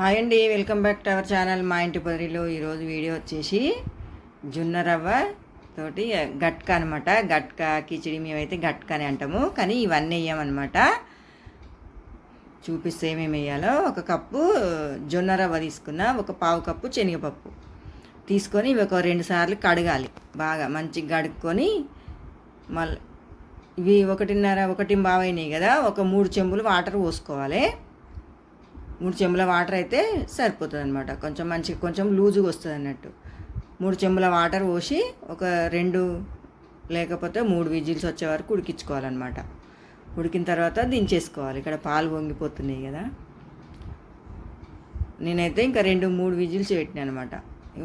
Hi అండి welcome back to our channel మా ఇంటి పదిలో ఈరోజు వీడియో వచ్చేసి జొన్న రవ్వ తోటి గట్కా అనమాట గట్కా కిచిడి మేమైతే గట్కా అని అంటాము కానీ ఇవన్నీ వేయమన్నమాట. చూపిస్తే ఏమేమి వేయాలో. ఒక కప్పు జొన్న రవ్వ తీసుకున్న ఒక పావు కప్పు శనగపప్పు తీసుకొని ఇవి ఒక రెండు సార్లు కడగాలి. బాగా మంచిగా కడుక్కొని మళ్ళీ ఇవి ఒకటిన్నర ఒకటి బావైనాయి కదా ఒక మూడు చెంబులు వాటర్ పోసుకోవాలి. మూడు చెంబుల వాటర్ అయితే సరిపోతుంది అనమాట కొంచెం మంచిగా కొంచెం లూజుగా వస్తుంది అన్నట్టు. మూడు చెంబుల వాటర్ పోసి ఒక రెండు లేకపోతే మూడు విజిల్స్ వచ్చే వరకు ఉడికించుకోవాలన్నమాట. ఉడికిన తర్వాత దించేసుకోవాలి. ఇక్కడ పాలు పొంగిపోతున్నాయి కదా. నేనైతే ఇంకా రెండు మూడు విజిల్స్ పెట్టినా అనమాట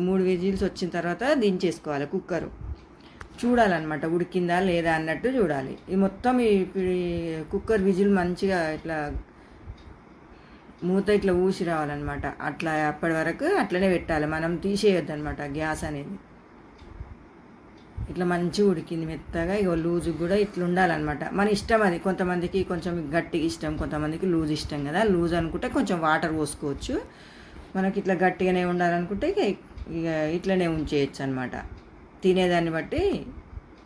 మూడు విజిల్స్ వచ్చిన తర్వాత దించేసుకోవాలి కుక్కరు. చూడాలన్నమాట ఉడికిందా లేదా అన్నట్టు చూడాలి. ఈ మొత్తం ఈ కుక్కర్ విజిల్ మంచిగా ఇట్లా మూత ఇట్లా ఊసి రావాలన్నమాట. అట్లా అప్పటి వరకు అట్లనే పెట్టాలి. మనం తీసేయొద్దు అనమాట గ్యాస్ అనేది. ఇట్లా మంచిగా ఉడికింది మెత్తగా ఇక లూజు కూడా ఇట్లా ఉండాలన్నమాట. మన ఇష్టం అది. కొంతమందికి కొంచెం గట్టిగా ఇష్టం కొంతమందికి లూజ్ ఇష్టం కదా. లూజ్ అనుకుంటే కొంచెం వాటర్ పోసుకోవచ్చు. మనకి ఇట్లా గట్టిగానే ఉండాలనుకుంటే ఇక ఇక ఇట్లనే ఉంచేయచ్చు అనమాట తినేదాన్ని బట్టి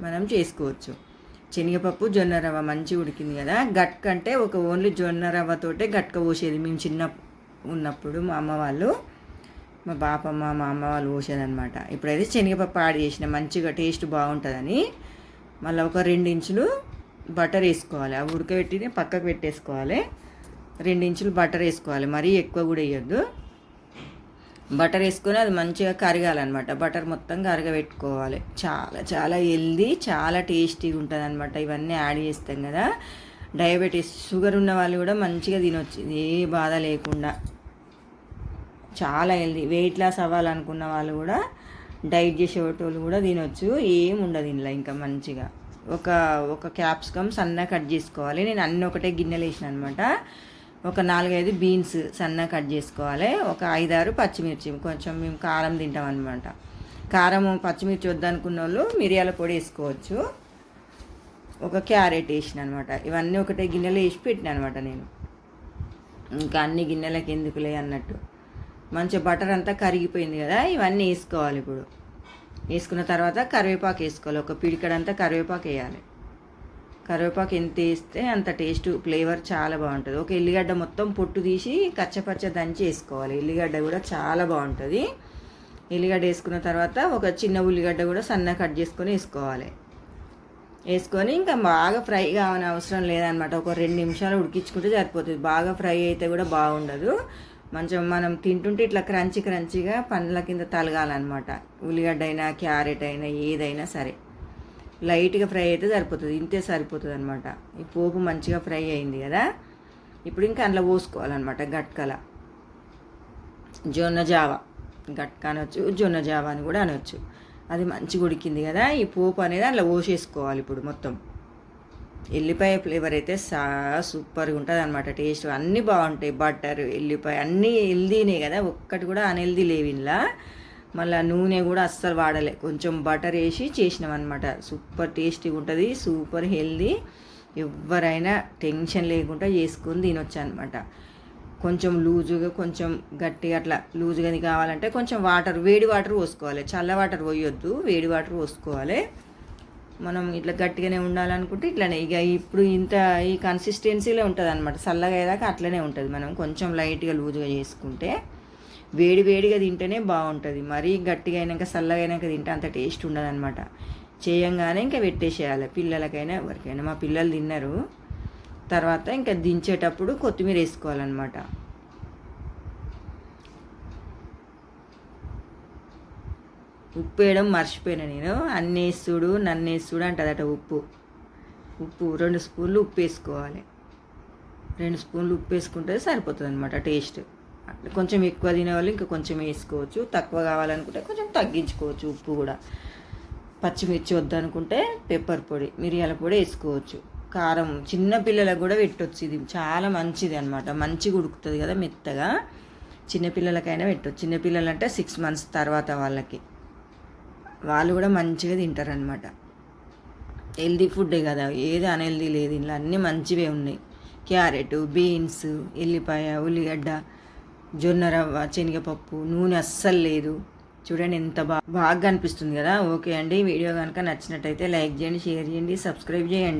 మనం చేసుకోవచ్చు. శనగపప్పు జొన్న రవ్వ మంచి ఉడికింది కదా. గట్క అంటే ఒక ఓన్లీ జొన్న రవ్వతోటే గట్క పోసేది మేము చిన్న ఉన్నప్పుడు మా అమ్మ వాళ్ళు. మా బాపమ్మ మా అమ్మ వాళ్ళు పోసేదనమాట ఇప్పుడైతే శనగపప్పు యాడ్ చేసిన మంచిగా టేస్ట్ బాగుంటుందని. మళ్ళీ ఒక రెండు ఇంచులు బటర్ వేసుకోవాలి. ఆ ఉడకబెట్టి పక్కకు పెట్టేసుకోవాలి. రెండు ఇంచులు బటర్ వేసుకోవాలి. మరీ ఎక్కువ కూడా వేయొద్దు. బటర్ వేసుకొని అది మంచిగా కరగాలన్నమాట. బటర్ మొత్తం కరగబెట్టుకోవాలి. చాలా చాలా హెల్దీ చాలా టేస్టీగా ఉంటుంది అనమాట ఇవన్నీ యాడ్ చేస్తాం కదా. డయాబెటీస్ షుగర్ ఉన్న వాళ్ళు కూడా మంచిగా తినొచ్చు. ఏ బాధ లేకుండా. చాలా హెల్దీ. వెయిట్ లాస్ అవ్వాలనుకున్న వాళ్ళు కూడా డైట్ చేసేటోళ్ళు కూడా తినొచ్చు. ఏం ఉండదు ఇందులో ఇంకా మంచిగా. ఒక ఒక క్యాప్సికమ్ సన్న కట్ చేసుకోవాలి. నేను అన్నీ ఒకటే గిన్నెలు వేసిన అనమాట ఒక నాలుగైదు బీన్స్ సన్న కట్ చేసుకోవాలి. ఒక ఐదారు పచ్చిమిర్చి. కొంచెం మేము కారం తింటాం అనమాట కారం పచ్చిమిర్చి వద్దనుకున్న వాళ్ళు మిరియాల పొడి వేసుకోవచ్చు. ఒక క్యారెట్ వేసిన అనమాట ఇవన్నీ ఒకటే గిన్నెలో వేసి పెట్టిన అనమాట నేను. ఇంకా అన్ని గిన్నెలకు ఎందుకులే అన్నట్టు. మంచిగా బటర్ అంతా కరిగిపోయింది కదా ఇవన్నీ వేసుకోవాలి ఇప్పుడు. వేసుకున్న తర్వాత కరివేపాకు వేసుకోవాలి. ఒక పిడికడంతా కరివేపాకు వేయాలి. కరివేపాకు ఎంత వేస్తే అంత టేస్ట్ ఫ్లేవర్ చాలా బాగుంటుంది. ఒక ఎల్లిగడ్డ మొత్తం పొట్టు తీసి కచ్చపచ్చ దంచి వేసుకోవాలి. ఎల్లిగడ్డ కూడా చాలా బాగుంటుంది. ఎల్లిగడ్డ వేసుకున్న తర్వాత ఒక చిన్న ఉల్లిగడ్డ కూడా సన్న కట్ చేసుకొని వేసుకోవాలి. వేసుకొని ఇంకా బాగా ఫ్రై కావని అవసరం లేదనమాట. ఒక రెండు నిమిషాలు ఉడికించుకుంటే సరిపోతుంది. బాగా ఫ్రై అయితే కూడా బాగుండదు. మంచిగా మనం తింటుంటే ఇట్లా క్రంచి క్రంచిగా పండ్ల కింద తలగాలన్నమాట. ఉల్లిగడ్డ అయినా క్యారెట్ అయినా ఏదైనా సరే. లైట్గా ఫ్రై అయితే సరిపోతుంది ఇంతే సరిపోతుంది అనమాట ఈ పోపు మంచిగా ఫ్రై అయింది కదా? ఇప్పుడు ఇంకా అందులో పోసుకోవాలన్నమాట గట్కల. జొన్న జావ. గట్క అనొచ్చు జొన్న జావ అని కూడా అనొచ్చు. అది మంచిగా ఉడికింది కదా? ఈ పోపు అనేది అందులో పోసేసుకోవాలి ఇప్పుడు మొత్తం. ఎల్లిపాయ ఫ్లేవర్ అయితే సా సూపర్గా ఉంటుంది అనమాట టేస్ట్. అన్నీ బాగుంటాయి. బటర్ ఎల్లిపాయ అన్నీ హెల్దీనే కదా? ఒక్కటి కూడా అన్హెల్దీ హెల్దీ ఇంట్లో మళ్ళీ నూనె కూడా అస్సలు వాడలే. కొంచెం బటర్ వేసి చేసినాం అనమాట సూపర్ టేస్టీగా ఉంటుంది సూపర్ హెల్దీ. ఎవరైనా టెన్షన్ లేకుండా చేసుకొని తినొచ్చు అనమాట కొంచెం లూజుగా కొంచెం గట్టిగా అట్లా లూజుగా కావాలంటే కొంచెం వాటర్ వేడి వాటర్ పోసుకోవాలి. చల్ల వాటర్ పోయొద్దు వేడి వాటర్ పోసుకోవాలి. మనం ఇట్లా గట్టిగానే ఉండాలనుకుంటే ఇట్లానే. ఇక ఇప్పుడు ఇంత ఈ కన్సిస్టెన్సీలో ఉంటుంది అనమాట చల్లగా అయ్యేదాకా అట్లనే ఉంటుంది. మనం కొంచెం లైట్గా లూజుగా చేసుకుంటే వేడి వేడిగా తింటేనే బాగుంటుంది. మరీ గట్టిగా అయినాక చల్లగా అయినాక తింటే అంత టేస్ట్ ఉండదు అనమాట చేయంగానే ఇంకా పెట్టేసేయాలి. పిల్లలకైనా ఎవరికైనా. మా పిల్లలు తిన్నారు. తర్వాత ఇంకా దించేటప్పుడు కొత్తిమీర వేసుకోవాలన్నమాట. ఉప్పు వేయడం మర్చిపోయినా నేను. అన్ని వేస్తుడు నన్ను వేస్తుడు అంటదట ఉప్పు. ఉప్పు రెండు స్పూన్లు ఉప్పు వేసుకోవాలి. రెండు స్పూన్లు ఉప్పు వేసుకుంటే సరిపోతుంది అనమాట టేస్ట్. కొంచెం ఎక్కువ తినేవాళ్ళు ఇంకా కొంచెం వేసుకోవచ్చు. తక్కువ కావాలనుకుంటే కొంచెం తగ్గించుకోవచ్చు ఉప్పు కూడా. పచ్చిమిర్చి వద్దనుకుంటే పెప్పర్ పొడి మిరియాల పొడి వేసుకోవచ్చు. కారం చిన్న పిల్లలకు కూడా పెట్టొచ్చు ఇది. చాలా మంచిది అనమాట మంచిగా ఉడుకుతుంది కదా మెత్తగా. చిన్నపిల్లలకైనా పెట్టొచ్చు. చిన్నపిల్లలు అంటే సిక్స్ మంత్స్ తర్వాత వాళ్ళకి. వాళ్ళు కూడా మంచిగా తింటారనమాట హెల్దీ ఫుడ్డే కదా. ఏది అన్హెల్దీ లేదు. ఇలా అన్నీ మంచివే ఉన్నాయి. క్యారెట్ బీన్స్ ఎల్లిపాయ ఉల్లిగడ్డ జొన్న రవ్వ శనగపప్పు నూనె అస్సలు లేదు. చూడండి ఎంత బాగా బాగా అనిపిస్తుంది కదా. ఓకే అండి వీడియో కనుక నచ్చినట్టయితే లైక్ చేయండి షేర్ చేయండి సబ్స్క్రైబ్ చేయండి.